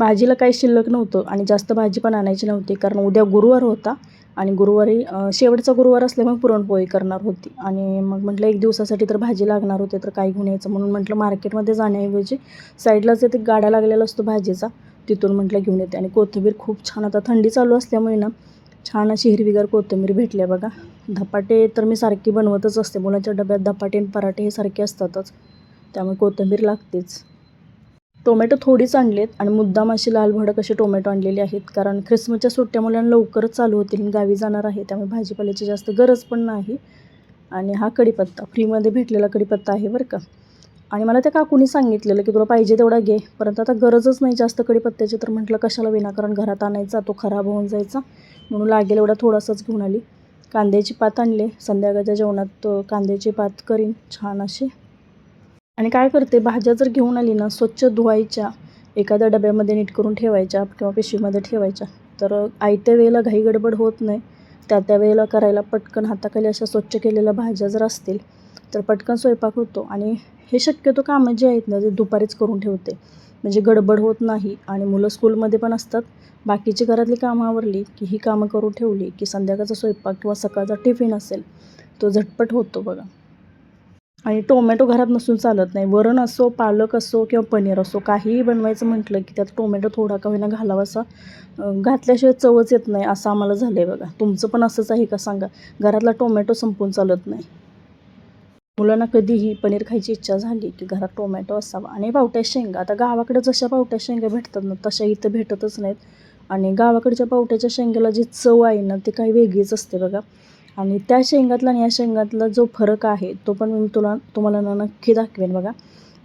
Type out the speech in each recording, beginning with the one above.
भाजीला काही शिल्लक नव्हतं आणि जास्त भाजी पण आणायची नव्हती कारण उद्या गुरुवार होता आणि गुरुवारी शेवटचा गुरुवार असल्यामुळे पुरणपोळी करणार होती. आणि मग म्हटलं एक दिवसासाठी तर भाजी लागणार होते तर काय घेऊन यायचं म्हणून म्हटलं मार्केटमध्ये जाण्याऐवजी साईडलाच एक गाडा लागलेला असतो भाजीचा तिथून म्हटलं घेऊन येते. आणि कोथिंबीर खूप छान आता थंडी चालू असल्यामुळे ना छान अशी हिरवीगार कोथिंबीर भेटल्या बघा. धपाटे तर मी सारखी बनवतच असते मुलांच्या डब्यात धपाटे आणि पराठे हे सारखे असतातच त्यामुळे कोथिंबीर लागतेच. टोमॅटो थोडीच आणलेत आणि मुद्दाम अशी लाल भडक अशी टोमॅटो आणलेले आहेत. कारण ख्रिसमसच्या सुट्ट्या मुलांना लवकरच चालू होतील गावी जाणार आहे त्यामुळे भाजीपाल्याची जास्त गरज पण नाही. आणि हा कढीपत्ता फ्रीमध्ये भेटलेला कढीपत्ता आहे बरं का. आणि मला त्या काकूनी सांगितलेलं की तुला पाहिजे तेवढा घे परंतु आता गरजच नाही जास्त कढीपत्त्याची. तर म्हटलं कशाला विनाकारण घरात आणायचा तो खराब होऊन जायचा. म्हणून लागेल एवढा थोडासाच घेऊन आली. कांद्याची पात आणले. संध्याकाळच्या जेवणात कांद्याची पात करीन छान अशी आणि काय करते भाज्या जर घेऊन आली ना स्वच्छ धुवायच्या एखाद्या डब्यामध्ये नीट करून ठेवायच्या किंवा पिशवीमध्ये ठेवायच्या तर आयत्या वेळेला घाई गडबड होत नाही. त्या त्या वेळेला करायला पटकन हाताखाली अशा स्वच्छ केलेल्या भाज्या जर असतील तर पटकन स्वयंपाक होतो. आणि हे शक्यतो कामं जे आहेत ना ते दुपारीच करून ठेवते. म्हणजे गडबड होत नाही आणि मुलं स्कूलमध्ये पण असतात. बाकीची घरातली कामं आवरली की ही कामं करून ठेवली की संध्याकाळचा स्वयंपाक किंवा सकाळचा टिफिन असेल तो झटपट होतो बघा. आणि टोमॅटो घरात नसून चालत नाही. वरण असो पालक असो किंवा पनीर असो काहीही बनवायचं म्हटलं की त्यात टोमॅटो थोडा का होईना घालावा असा घातल्याशिवाय चवच येत नाही असं आम्हाला झालं आहे बघा. तुमचं पण असंच आहे का सांगा? घरातला टोमॅटो संपून चालत नाही. मुलांना कधीही पनीर खायची इच्छा झाली की घरात टोमॅटो असावा. आणि पावट्या शेंगा आता गावाकडे जशा पावट्या शेंगा भेटतात ना तशा इथं भेटतच नाहीत. आणि गावाकडच्या पावट्याच्या शेंगाला जी चव आहे ना ती काही वेगळीच असते बघा. आणि त्या शेंगातला आणि या शेंगातला जो फरक आहे तो पण मी तुला तुम्हाला ना नक्की दाखवेन बघा.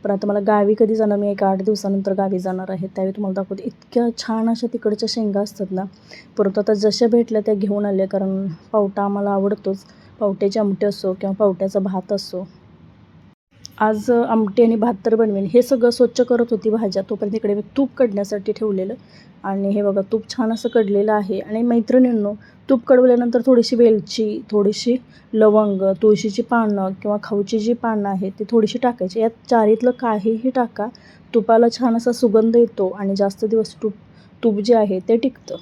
पण आता मला गावी कधी जाणार मी एक आठ दिवसानंतर गावी जाणार आहे त्यावेळी तुम्हाला दाखवते. इतक्या छान अशा तिकडच्या शेंगा असतात ना. परंतु आता जशा भेटल्या त्या घेऊन आल्या कारण पावटा आम्हाला आवडतोच. पावट्याचे आमटे असो किंवा पावट्याचा भात असो आज आमटी आणि भात तर बनवेन. हे सगळं स्वच्छ करत होती भाज्या. तोपर्यंत इकडे मी तूप कडण्यासाठी ठेवलेलं. आणि हे बघा तूप छान असं कडलेलं आहे. आणि मैत्रिणींनो तूप कडवल्यानंतर थोडीशी वेलची थोडीशी लवंग तुळशीची पानं किंवा खाऊची जी पानं आहेत ती थोडीशी टाकायची. यात चारीतलं काहीही टाका. तुपाला छान असा सुगंध येतो आणि जास्त दिवस तूप तूप जे आहे ते टिकतं.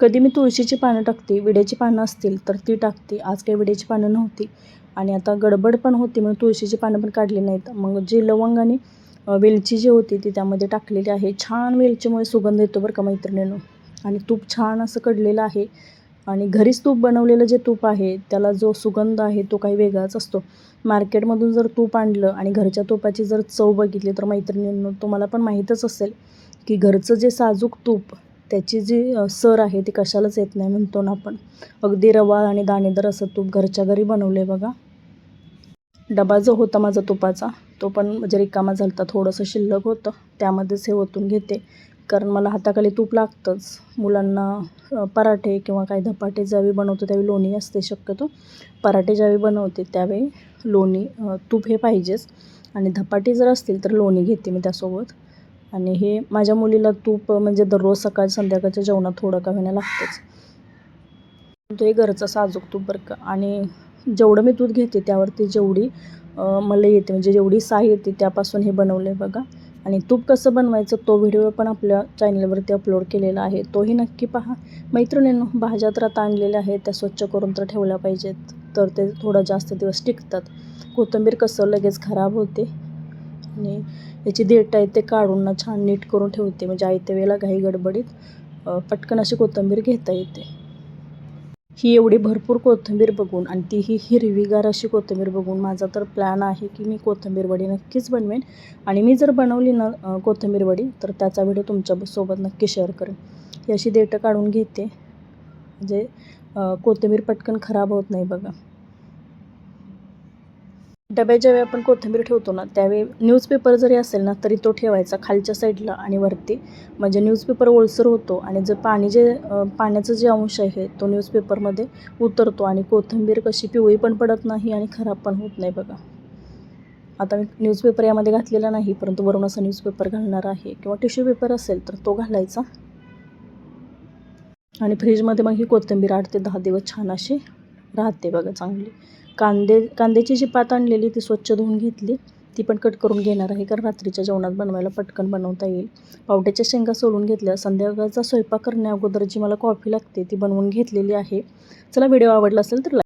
कधी मी तुळशीची पानं टाकते विड्याची पानं असतील तर ती टाकते. आज काही विड्याची पानं नव्हती. आणि आता गडबड पण होती म्हणून तुळशीची पानं पण काढली नाहीत. मग जी लवंग आणि वेलची जी होती ती त्यामध्ये टाकलेली आहे. छान वेलचीमुळे सुगंध येतो बरं का मैत्रिणीनं. आणि तूप छान असं कडलेलं आहे. आणि घरीच तूप बनवलेलं जे तूप आहे त्याला जो सुगंध आहे तो काही वेगळाच असतो. मार्केटमधून जर तूप आणलं आणि घरच्या तुपाची जर चव बघितली तर मैत्रिणींनो तुम्हाला पण माहीतच असेल की घरचं जे साजूक तूप त्याची जी सर आहे ती कशालाच येत नाही म्हणतो ना आपण. अगदी रवा आणि दाणेदार असं तूप घरच्या घरी बनवले बघा. डबा जो होता माझा तुपाचा तो पण म्हणजे रिकामा झाला होता थोडंसं शिल्लक होतं. त्यामध्येच हे ओतून घेते. कारण मला हाताखाली तूप लागतंच. मुलांना पराठे किंवा काही धपाटे ज्यावेळी बनवतो त्यावेळी लोणी असते शक्यतो. पराठे ज्यावेळी बनवते त्यावेळी लोणी तूप हे पाहिजेच. आणि धपाटे जर असतील तर लोणी घेते मी त्यासोबत. आणि हे माझ्या मुलीला तूप म्हणजे दररोज सकाळ संध्याकाळच्या जेवणात थोडं का होण्या लागतंच. तो हे घरचा साजूक तूप बरं का. आणि जेवढं मी दूध घेते त्यावरती जेवढी मला येते म्हणजे जेवढी साय येते त्यापासून हे बनवलं आहे बघा. आणि तूप कसं बनवायचं तो व्हिडिओ पण आपल्या चॅनलवरती अपलोड केलेला आहे. तोही नक्की पहा. मैत्रिणींनो भाज्या तर आता आणलेल्या आहेत त्या स्वच्छ करून तर ठेवल्या पाहिजेत. तर ते थोडं जास्त दिवस टिकतात. कोथिंबीर कसं लगेच खराब होते. आणि याची देठ आहे ते काढून ना छान नीट करून ठेवते. म्हणजे आयत्या वेळेला घाई गडबडीत पटकन अशी कोथिंबीर घेता येते. ही एवढी भरपूर कोथिंबीर बघून आणि ती ही हिरवीगार अशी कोथिंबीर बघून माझा तर प्लॅन आहे की मी कोथिंबीर वडी नक्कीच बनवेन. आणि मी जर बनवली ना कोथिंबीर वडी तर त्याचा व्हिडिओ तुमच्यासोबत नक्की शेअर करेन. ही अशी देठं काढून घेते. म्हणजे कोथिंबीर पटकन खराब होत नाही बघा. डब्यात ज्यावेळी आपण कोथिंबीर ठेवतो ना त्यावेळी न्यूजपेपर जरी असेल ना तरी तो ठेवायचा खालच्या साईडला आणि वरती. म्हणजे न्यूजपेपर ओलसर होतो आणि जर पाणी जे पाण्याचं जे अंश आहे तो न्यूजपेपरमध्ये उतरतो आणि कोथिंबीर कशी पिवळी पण पडत नाही आणि खराब पण होत नाही बघा. आता मी न्यूजपेपर यामध्ये घातलेला नाही परंतु वरून असा न्यूजपेपर घालणार आहे. किंवा टिश्यू पेपर असेल तर तो घालायचा. आणि फ्रीजमध्ये मग ही कोथिंबीर आठ ते दहा दिवस छान अशी राहते बघा चांगली. कांदे कांद्याची जी पात आणलेली ती स्वच्छ धुवून घेतली. ती पण कट करून घेणार आहे कारण रात्रीच्या जेवणात बनवायला पटकन बनवता येईल. पावट्याच्या शेंगा सोलून घेतल्या. संध्याकाळचा स्वयंपाक करण्या अगोदर जी मला कॉफी लागते ती बनवून घेतलेली आहे. चला व्हिडिओ आवडला असेल तर